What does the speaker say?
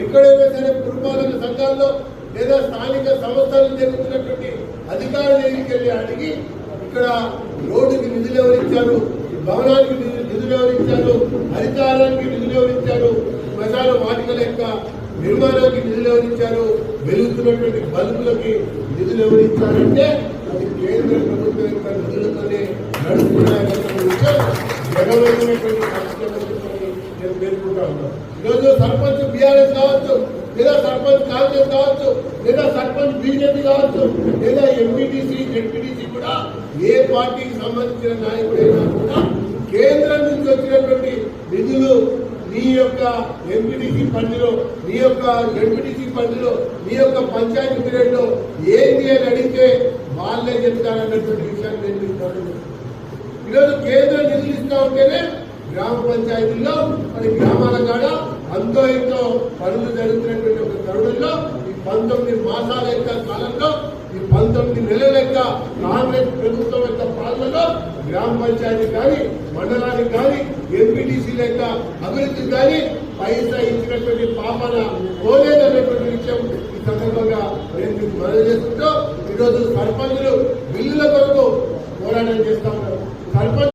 ఎక్కడైనా సరే పురపాలక సంఘాల్లో లేదా స్థానిక సంస్థలు జరుగుతున్నటువంటి అధికారుల దగ్గరికి వెళ్ళి అడిగి ఇక్కడ రోడ్డుకి నిధులు ఎవరిచ్చారు? భవనానికి నిధులు ఎవరించారు ఎవరిచ్చారు? అధికారానికి నిధులు ఎవరిచ్చారు? ప్రజల వాటికల యొక్క నిర్మాణానికి నిధులు ఎవరిచ్చారు? వెలుగుతున్నటువంటి బల్బులకి నిధులు ఎవరిచ్చారంటే అది కేంద్ర ప్రభుత్వం యొక్క నిధులతోనే నడుస్తున్నాయన్నటువంటి విషయం జగమైనటువంటి సంక్షేమ నేను పేర్కొంటా ఈరోజు సర్పంచ్ బీఆర్ఎస్ కావచ్చు లేదా సర్పంచ్ కాంగ్రెస్ కావచ్చు లేదా సర్పంచ్ బీజేపీ కావచ్చు లేదా ఎంపీటీసీ జెడ్పీటీసీ కూడా ఏ పార్టీకి సంబంధించిన నాయకుడైనా కూడా కేంద్రం నుంచి వచ్చినటువంటి నిధులు నీ యొక్క ఎంపీటీసీ ఫండ్లో నీ యొక్క ఎంపీటీసీ ఫండ్లో నీ యొక్క పంచాయతీ పీరియడ్లో ఏంటి అని అడిగితే వాళ్ళే చెప్తారన్నటువంటి విషయాన్ని నేను ఈరోజు కేంద్ర నిధులు ఇస్తా ఉంటేనే గ్రామ పంచాయతీల్లో మరి గ్రామాల కాడ అంతో ఎంతో పనులు జరుగుతున్నటువంటి ఒక తరుణంలో ఈ పంతొమ్మిది మాసాల యొక్క కాలంలో ఈ పంతొమ్మిది నెలల యొక్క కాంగ్రెస్ ప్రభుత్వం యొక్క పాలనలో గ్రామ పంచాయతీ కానీ మండలానికి కానీ ఎంపీటీసీ యొక్క అభివృద్ధి కానీ పైసా ఇచ్చినటువంటి పాపన పోలేదనేటువంటి విషయం ఈ సందర్భంగా నేను మీకు మనవి చేసుకుంటూ ఈరోజు సర్పంచులు బిల్లుల కొరకు పోరాటం చేస్తా ఉన్నారు. సర్పంచ్